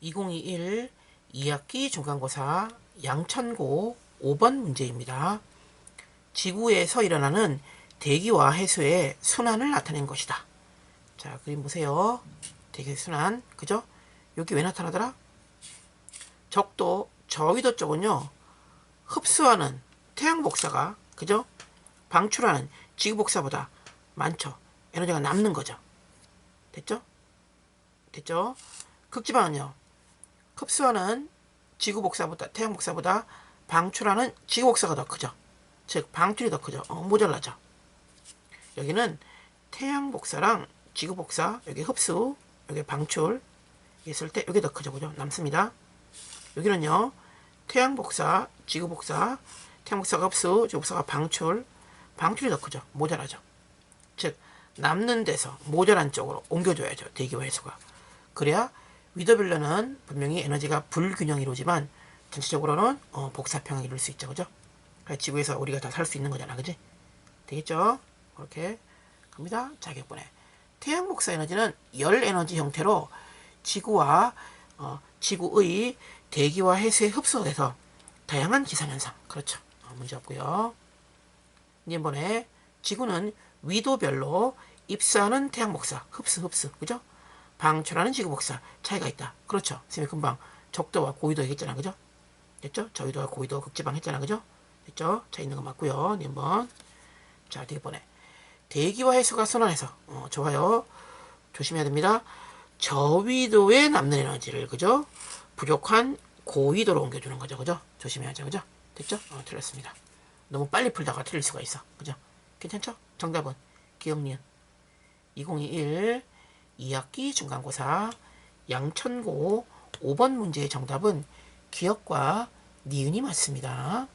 2021 2학기 중간고사 양천고 5번 문제입니다. 지구에서 일어나는 대기와 해수의 순환을 나타낸 것이다. 자, 그림 보세요. 대기 순환. 그죠? 여기 왜 나타나더라? 적도 저위도 쪽은요. 흡수하는 태양 복사가 그죠? 방출하는 지구 복사보다 많죠. 에너지가 남는 거죠. 됐죠? 됐죠? 극지방은요. 흡수하는 지구 복사보다 태양 복사보다 방출하는 지구 복사가 더 크죠. 즉 방출이 더 크죠. 어, 모자라죠. 여기는 태양 복사랑 지구 복사, 여기 흡수, 여기 방출 있을 때 여기 더 크죠. 그죠? 남습니다. 여기는요. 태양 복사, 지구 복사, 태양 복사가 흡수, 지구 복사가 방출, 방출이 더 크죠. 모자라죠. 즉 남는 데서 모자란 쪽으로 옮겨줘야죠. 대기와 해수가. 그래야 위더빌러는 분명히 에너지가 불균형이 이루지만 전체적으로는 어, 복사평을 이룰 수 있죠. 그죠? 그래서 지구에서 우리가 다 살 수 있는 거잖아. 그지? 되겠죠? 그렇게 갑니다. 자격분해. 태양 복사 에너지는 열 에너지 형태로 지구와 어, 지구의 대기와 해수에 흡수돼서 다양한 기상 현상. 그렇죠. 어, 문제 없고요. 이번에 지구는 위도별로 입사하는 태양 복사, 흡수, 흡수, 그죠? 방출하는 지구 복사 차이가 있다. 그렇죠. 선생님이 금방 적도와 고위도 얘기했잖아, 그죠? 됐죠? 저위도와 고위도 극지방 했잖아, 그죠? 됐죠? 차 있는 거 맞고요. 네 번. 자, 이번에 대기와 해수가 순환해서 어, 좋아요. 조심해야 됩니다. 저위도에 남는 에너지를 그죠? 부족한 고위도로 옮겨주는 거죠, 그죠? 조심해야죠, 그죠? 됐죠? 어, 틀렸습니다. 너무 빨리 풀다가 틀릴 수가 있어, 그죠? 괜찮죠? 정답은 기억니은 2021 2학기 중간고사 양천고 5번 문제의 정답은 기억과 니은이 맞습니다.